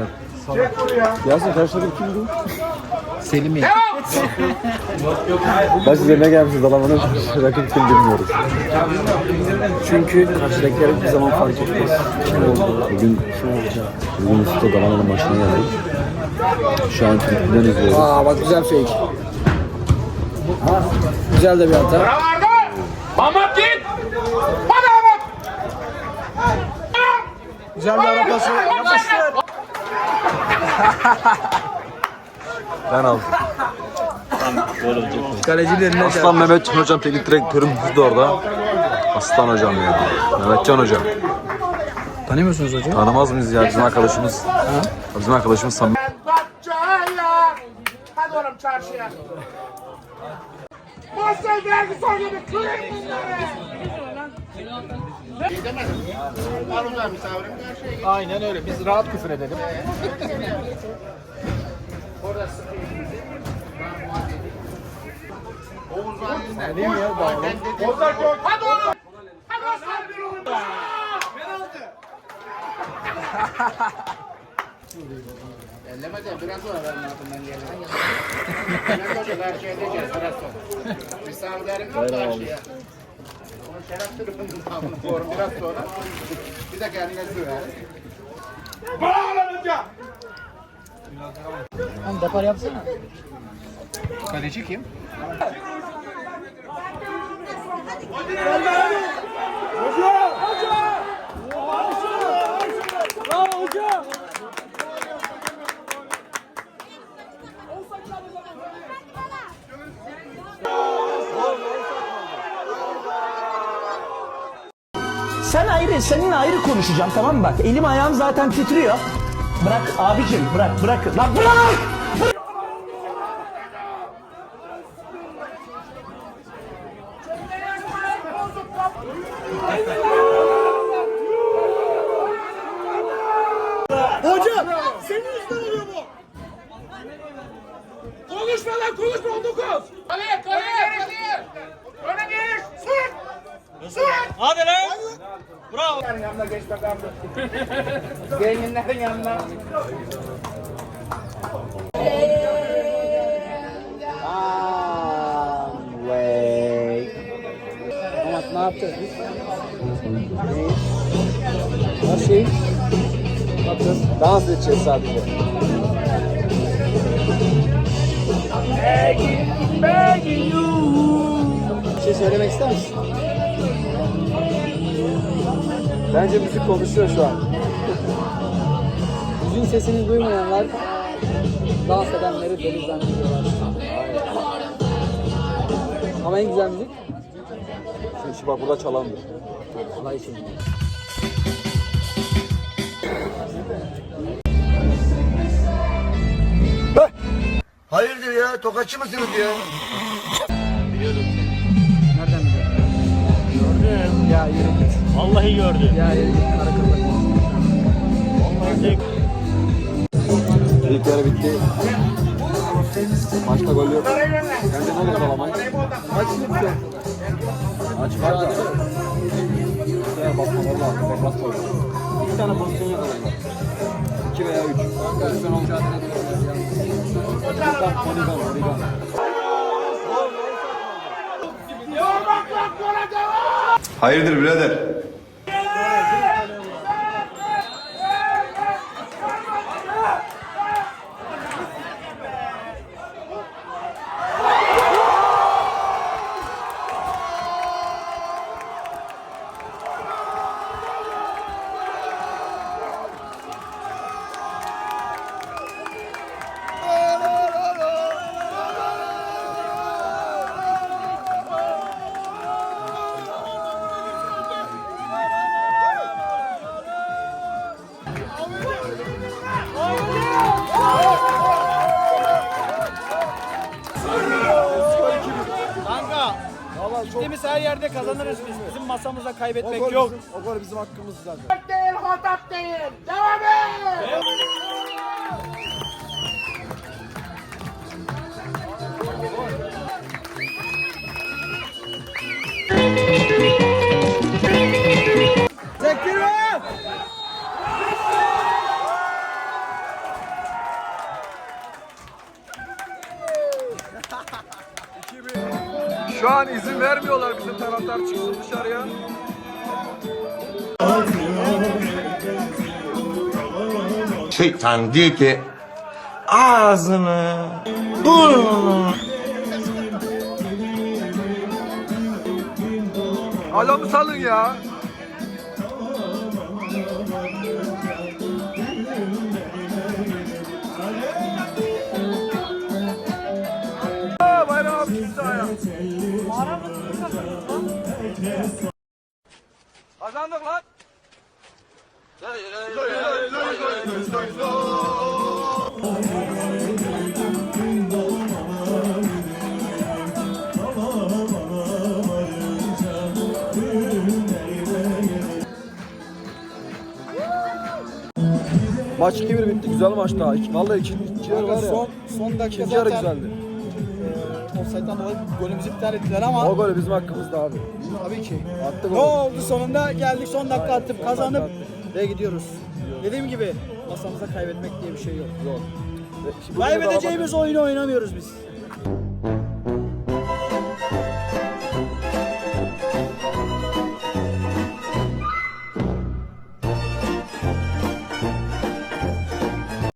arkadaşlar. Yasin karşıdaki kimdi? Selim ya. Baş üzerine gelmişiz Dalaman'ın rakip kim bilmiyoruz. Çünkü karşıdakiler hiçbir zaman fark etmez. Kim oldu? Bugün kim olacak? Bugün Usta Dalaman'ın maçına geldik. Şu an Türk'den izliyoruz. Aa bak güzel fake. Güzel de bir hata. Mahmut git! Hadi Mahmut! Güzel bir ara pası. Ben aldım. Kalecilerine Aslan Mehmet Hocam teknik direktörüm de orada. Aslan hocam ya. Mehmetcan hocam. Tanıyor musunuz hocam? Tanımaz mıyız ya bizim arkadaşımız? Bizim arkadaşımız. Bahçaya! Hadi oğlum çarşıya. Masaya geldi sonra bir kırayım bunları. Aynen öyle. Biz rahat küfür edelim. Hadi oğlum! Hadi aslan bir oğlum! Ellemedi biraz sonra benim altından geldi. Ben hoca karşı edeceğiz biraz sonra. Misafirlerim yok karşıya. Şeref tribünün tamamını korum biraz sonra. Bir de kendine sürer. Bağlanınca! Hani depar yapsana. Kaleci kim? Sen ayrı, seninle ayrı konuşacağım tamam mı bak? Elim ayağım zaten titriyor. Bırak abicim, bırak, bırak. Lan bırak! Hocam! Senin yüzünden Bravo! Yanına geç bakalım. Zenginlerin yanına. Her şey. Ne yapacağız? Dans edeceğiz sadece. Bir şey söylemek ister misin? Bence müzik konuşuyor şu an. Müziğin sesini duymayanlar dans edenleri deli zannediyorlar. Ama en güzel müzik Şimdi bak burada çalandır. olay için. Hayırdır ya? Tokatçı mısınız ya? Nereden biliyorsun? Gördüm. Ya yürü git. Vallahi gördüm. Ya. Karakıllık. İlk yarı bitti. Maçta gol yok. Bence ne olur Dalaman? Maç bitti. Maç var da. Ya bakmaları lazım. Tekrar gol. İki tane pozisyon yakaladılar. İki veya üç. Pozisyon olacak. Holigan, holigan, holigan. Hayırdır birader? Gittiğimiz her yerde kazanırız biz. Bizim masamıza kaybetmek o yok. Bizim, o gol bizim hakkımız zaten. Hak değil, hatap değil. Devam et! Evet. İki bir. Şu an izin vermiyorlar bizim taraftar çıksın dışarıya. Şeytan diyor ki ağzını burnunu Adamı salın ya. Maç 2-1 bitti. Güzel maç daha. İki- Vallahi ikinci, ikinci yarı var ya. Son, son dakika İkinci yarı zaten güzeldi. e, offside'dan dolayı golümüzü iptal ettiler ama O golü bizim hakkımızda abi. tabii ki. Attık Ne oldu sonunda geldik son dakika attıp kazanıp dakika ve gidiyoruz. Dediğim gibi masamıza kaybetmek diye bir şey yok. Yok. Şimdi Kaybedeceğimiz oyunu oynamıyoruz biz.